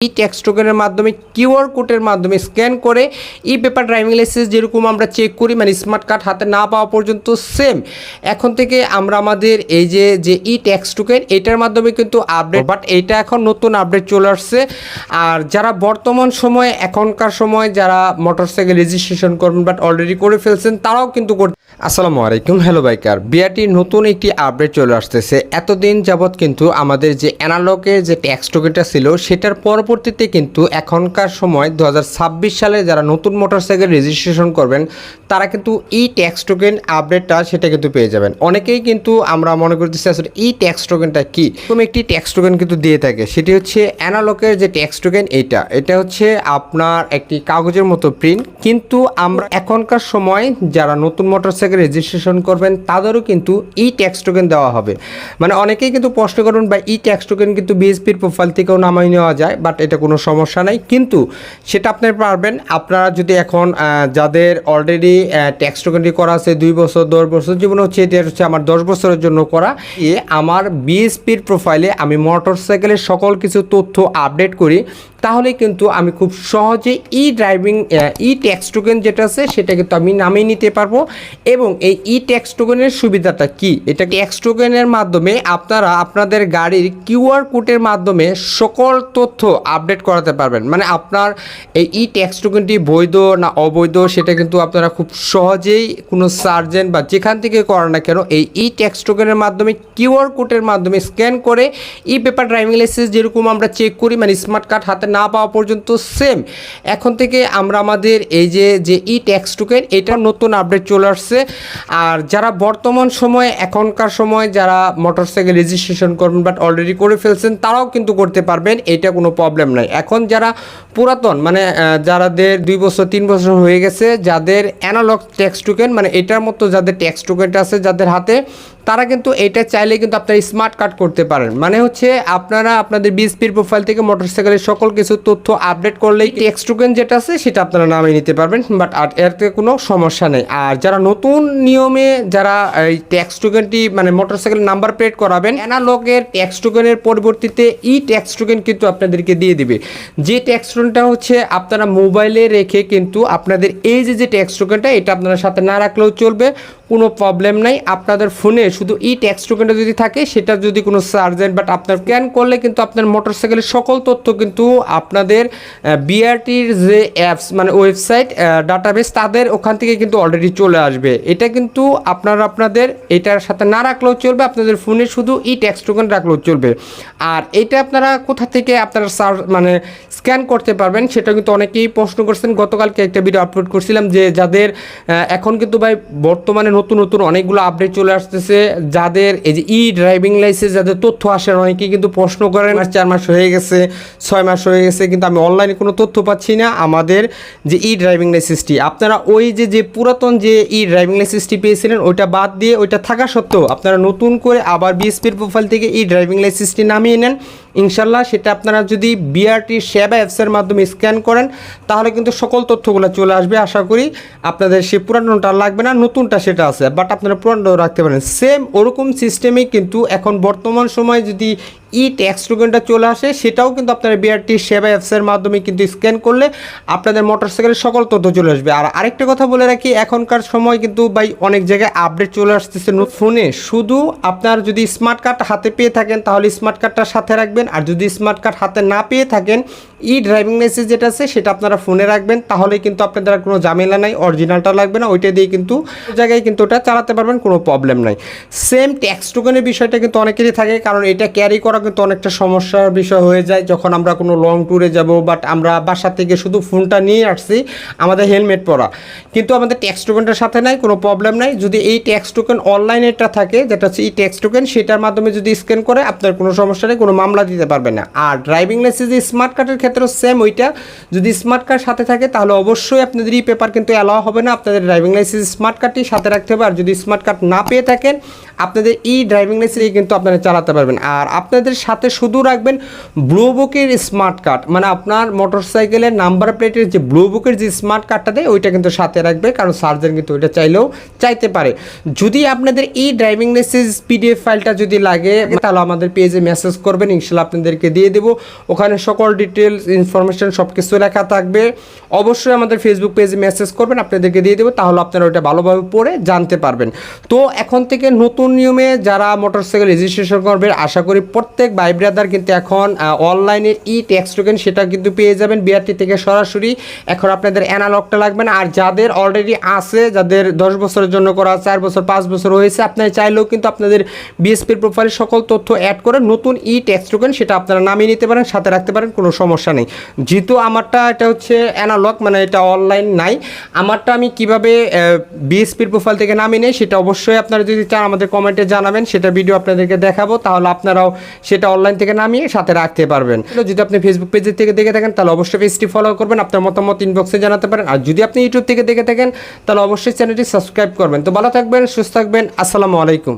ই tax টোকেনের মাধ্যমে QR কোডের মাধ্যমে স্ক্যান করে ই পেপার ড্রাইভিং লাইসেন্স যেরকম আমরা চেক করি মানে স্মার্ট কার্ড হাতে না পাওয়া পর্যন্ত সেম এখন থেকে আমরা আমাদের এই যে যে ই ট্যাক্স টোকেন এটার মাধ্যমে কিন্তু আপডেট বাট এটা এখন নতুন আপডেট চলে আসছে। আর যারা বর্তমান সময়ে, এখনকার সময় যারা মোটরসাইকেল রেজিস্ট্রেশন করবেন বাট অলরেডি করে ফেলছেন, তারাও কিন্তু আসসালামু আলাইকুম হ্যালো বাইকার বিআরটি নতুন একটি আপডেট চলে আসতেছে। এতদিন যাবৎ কিন্তু আমাদের যে অ্যানালগের যে ট্যাক্স টোকেনটা ছিল, সেটার পরবর্তীতে কিন্তু এখনকার সময় দু হাজার ছাব্বিশ সালে যারা নতুন মোটরসাইকেল রেজিস্ট্রেশন করবেন, তারা কিন্তু ই ট্যাক্স টোকেন আপডেটটা সেটা কিন্তু পেয়ে যাবেন। অনেকেই কিন্তু আমরা মনে করতেছি, আসলে ই ট্যাক্স টোকেনটা কি? এরকম একটি ট্যাক্স টোকেন কিন্তু দিয়ে থাকে। সেটি হচ্ছে অ্যানালগের যে ট্যাক্স টোকেন এটা। এটা হচ্ছে আপনার একটি কাগজের মতো প্রিন্ট কিন্তু আমরা এখনকার সময় যারা নতুন মোটরসাইকেল রেজিস্ট্রেশন করবেন, তাদেরও কিন্তু ই ট্যাক্স টোকেন দেওয়া হবে। মানে অনেকেই কিন্তু প্রশ্ন করবেন বা ই ট্যাক্স টোকেন কিন্তু বিএসপির প্রোফাইল থেকেও নামাই নেওয়া যায় বাট এটা কোনো সমস্যা নাই। কিন্তু সেটা আপনি পারবেন। আপনারা যদি এখন যাদের অলরেডি ট্যাক্স টোকেনটি করা আছে দুই বছর, দশ বছর জীবন হচ্ছে এটা হচ্ছে আমার দশ বছরের জন্য করা। এ আমার বিএসপির প্রোফাইলে আমি মোটরসাইকেলের সকল কিছু তথ্য আপডেট করি। তাহলে কিন্তু আমি খুব সহজে ই ড্রাইভিং ই ট্যাক্স টোকেন যেটা আছে, সেটা কিন্তু আমি নামিয়ে নিতে পারব। এবং এই ই ট্যাক্স টোকেনের সুবিধাটা কি? এটা ট্যাক্স টোকেনের মাধ্যমে আপনারা আপনাদের গাড়ির কিউআর কোডের মাধ্যমে সকল তথ্য আপডেট করাতে পারবেন। মানে আপনার এই ই ট্যাক্স টোকেনটি বৈধ না অবৈধ, সেটা কিন্তু আপনারা খুব সহজেই কোনো সার্জেন বা যেখান থেকে করেন না কেন, এই ই ট্যাক্স টোকেনের মাধ্যমে কিউআর কোডের মাধ্যমে স্ক্যান করে ই পেপার ড্রাইভিং লাইসেন্স যেরকম আমরা চেক করি মানে স্মার্ট কার্ড হাতে না পাওয়া পর্যন্ত সেম এখন থেকে আমরা আমাদের এই যে যে ই ট্যাক্স টোকেন এটা নতুন আপডেট চলে আসছে। আর যারা বর্তমান সময়ে, এখনকার সময় যারা মোটরসাইকেল রেজিস্ট্রেশন করবেন বাট অলরেডি করে ফেলছেন, তারাও কিন্তু করতে পারবেন, এটা কোনো প্রবলেম নাই। এখন যারা পুরাতন মানে যারাদের দুই বছর, তিন বছর হয়ে গেছে, যাদের অ্যানালগ ট্যাক্স টোকেন মানে এটার মতো যাদের ট্যাক্স টোকেনটা আছে, যাদের হাতে তারা কিন্তু এটা চাইলে কিন্তু আপনার স্মার্ট কার্ড করতে পারেন। মানে হচ্ছে আপনারা আপনাদের বিএসপির প্রোফাইল থেকে মোটরসাইকেলের সকল কিছু তথ্য আপডেট করলেই ট্যাক্স টোকেন যেটা আছে সেটা আপনারা নামিয়ে নিতে পারবেন বাট আর এর থেকে কোনো সমস্যা নেই। আর যারা নতুন নিয়মে যারা এই ট্যাক্স টোকেনটি মানে মোটরসাইকেল নাম্বার প্লেট করাবেন অ্যানালগের ট্যাক্স টোকেনের পরিবর্তিতে ই ট্যাক্স টোকেন কিন্তু আপনাদেরকে দিয়ে দিবে। যে ট্যাক্স টোকেনটা হচ্ছে আপনারা মোবাইলে রেখে কিন্তু আপনাদের এই যে যে ট্যাক্স টোকেনটা এটা আপনারা সাথে না রাখলেও চলবে। কোনো প্রবলেম নাই। আপনাদের ফোনে শুধু ই ট্যাক্স টোকেনটা যদি থাকে, সেটা যদি কোনো সার্জেন্ট বাট আপনার স্ক্যান করলে কিন্তু আপনার মোটরসাইকেলের সকল তথ্য কিন্তু আপনাদের বিআরটির যে অ্যাপস মানে ওয়েবসাইট ডাটাবেস তাদের ওখান থেকে কিন্তু অলরেডি চলে আসবে। এটা কিন্তু আপনারা আপনাদের এটার সাথে না রাখলেও চলবে, আপনাদের ফোনে শুধু ই ট্যাক্স টোকেন রাখলেও চলবে। আর এটা আপনারা কোথা থেকে আপনারা সার মানে স্ক্যান করতে পারবেন, সেটা কিন্তু অনেকেই প্রশ্ন করছেন। গতকালকে একটা ভিডিও আপলোড করছিলাম যে যাদের এখন কিন্তু ভাই বর্তমানে নতুন নতুন অনেকগুলো আপডেট চলে আসতেছে। যাদের এই যে ই ড্রাইভিং লাইসেন্স যাদের তথ্য আসে না, অনেকেই কিন্তু প্রশ্ন করেন মাস চার মাস হয়ে গেছে ছয় মাস হয়ে গেছে কিন্তু আমি অনলাইনে কোনো তথ্য পাচ্ছি না। আমাদের যে ই ড্রাইভিং লাইসেন্সটি আপনারা ওই যে যে পুরাতন যে ই ড্রাইভিং লাইসেন্সটি পেয়েছিলেন ওইটা বাদ দিয়ে ওইটা থাকা সত্ত্বেও আপনারা নতুন করে আবার বিএসপির প্রোফাইল থেকে ই ড্রাইভিং লাইসেন্সটি নামিয়ে নেন। ইনশাল্লাহ সেটা আপনারা যদি বিআরটি সেবা অ্যাপসের মাধ্যমে স্ক্যান করেন, তাহলে কিন্তু সকল তথ্যগুলো চলে আসবে। আশা করি আপনাদের সেই পুরানোটা লাগবে না, নতুনটা সেটা আছে। বাট আপনারা পুরানো রাখতে পারেন। সেম ওরকম সিস্টেমেই কিন্তু এখন বর্তমান সময় যদি ই ট্যাক্স টোকেনটা চলে আসে, সেটাও কিন্তু আপনারা বিআরটি সেবা অ্যাপসের মাধ্যমে কিন্তু স্ক্যান করলে আপনাদের মোটরসাইকেলের সকল তথ্য চলে আসবে। আর আরেকটা কথা বলে রাখি, এখনকার সময় কিন্তু ভাই অনেক জায়গায় আপডেট চলে আসতেছে ফোনে। শুধু আপনার যদি স্মার্ট কার্ড হাতে পেয়ে থাকেন, তাহলে স্মার্ট কার্ডটা সাথে রাখবেন। আর যদি স্মার্ট কার্ড হাতে না পেয়ে থাকেন, ই ড্রাইভিং লাইসেন্স যেটা আছে, সেটা আপনারা ফোনে রাখবেন। তাহলে কিন্তু আপনাদের আর কোনো ঝামেলা নাই অরিজিনালটা লাগবে না, ওইটা দিয়ে কিন্তু জায়গায় কিন্তু ওটা চালাতে পারবেন, কোনো প্রবলেম নাই। সেম ট্যাক্স টোকেনের বিষয়টা কিন্তু অনেকেরই থাকে, কারণ এটা ক্যারি করা কিন্তু অনেকটা সমস্যার বিষয় হয়ে যায় যখন আমরা কোনো লং ট্যুরে যাব বাট আমরা বাসা থেকে শুধু ফোনটা নিয়ে আসছি আমাদের হেলমেট পরা। কিন্তু আমাদের ট্যাক্স টোকেনটার সাথে নাই, কোনো প্রবলেম নাই। যদি এই ট্যাক্স টোকেন অনলাইনেটা থাকে, যেটা হচ্ছে এই ট্যাক্স টোকেন সেটার মাধ্যমে যদি স্ক্যান করে, আপনার কোনো সমস্যা নেই, কোনো মামলা দিতে পারবে না। আর ড্রাইভিং লাইসেন্স স্মার্ট কার্ডের ক্ষেত্রেও সেম ওইটা। যদি স্মার্ট কার্ড সাথে থাকে, তাহলে অবশ্যই আপনাদের এই পেপার কিন্তু অ্যালাও হবে না। আপনাদের ড্রাইভিং লাইসেন্স স্মার্ট কার্ডটি সাথে রাখতে হবে। আর যদি স্মার্ট কার্ড না পেয়ে থাকেন, আপনাদের ই ড্রাইভিং লাইসেন্স কিন্তু আপনারা চালাতে পারবেন। আর আপনাদের আপনাদের সাথে শুধু রাখবেন ব্লু বুকের স্মার্ট কার্ড মানে আপনার মোটরসাইকেলের নাম্বার প্লেটের যে ব্লু বুকের যে স্মার্ট কার্ডটা দেয়, ওইটা কিন্তু সাথে রাখবে, কারণ সার্জন কিন্তু ওইটা চাইলেও চাইতে পারে। যদি আপনাদের এই ড্রাইভিং লাইসেন্স পিডিএফ ফাইলটা যদি লাগে, তাহলে আমাদের পেজে মেসেজ করবেন, ইনশাল্লাহ আপনাদেরকে দিয়ে দেবো। ওখানে সকল ডিটেলস ইনফরমেশন সব কিছু লেখা থাকবে। অবশ্যই আমাদের ফেসবুক পেজে মেসেজ করবেন, আপনাদেরকে দিয়ে দেবো, তাহলে আপনারা ওইটা ভালোভাবে পড়ে জানতে পারবেন। তো এখন থেকে নতুন নিয়মে যারা মোটরসাইকেল রেজিস্ট্রেশন করবেন আশা করি প্রত্যেক ভাই ব্রাদার কিন্তু এখন অনলাইনের ই ট্যাক্স টোকেন সেটা কিন্তু পেয়ে যাবেন বিআরটি থেকে সরাসরি। এখন আপনাদের অ্যানালগটা লাগবে না। আর যাদের অলরেডি আছে, যাদের দশ বছরের জন্য করা চার বছর, পাঁচ বছর হয়েছে, আপনারা চাইলেও কিন্তু আপনাদের বিএসপির প্রোফাইলে সকল তথ্য অ্যাড করে নতুন ই ট্যাক্স টোকেন সেটা আপনারা নামিয়ে নিতে পারেন, সাথে রাখতে পারেন, কোনো সমস্যা নেই। যেহেতু আমারটা এটা হচ্ছে অ্যানালগ মানে এটা অনলাইন নাই, আমারটা আমি কীভাবে বিএসপির প্রোফাইল থেকে নামিয়ে নেই, সেটা অবশ্যই আপনারা যদি চান আমাদের কমেন্টে জানাবেন, সেটা ভিডিও আপনাদেরকে দেখাবো, তাহলে আপনারাও সেটা অনলাইন থেকে নামিয়ে সাথে রাখতে পারবেন। যদি আপনি ফেসবুক পেজের থেকে দেখে থাকেন, তাহলে অবশ্যই পেজটি ফলো করবেন, আপনার মতামত ইনবক্সে জানাতে পারেন। আর যদি আপনি ইউটিউব থেকে দেখে থাকেন, তাহলে অবশ্যই চ্যানেলটি সাবস্ক্রাইব করবেন। তো ভালো থাকবেন, সুস্থ থাকবেন, আসসালামু আলাইকুম।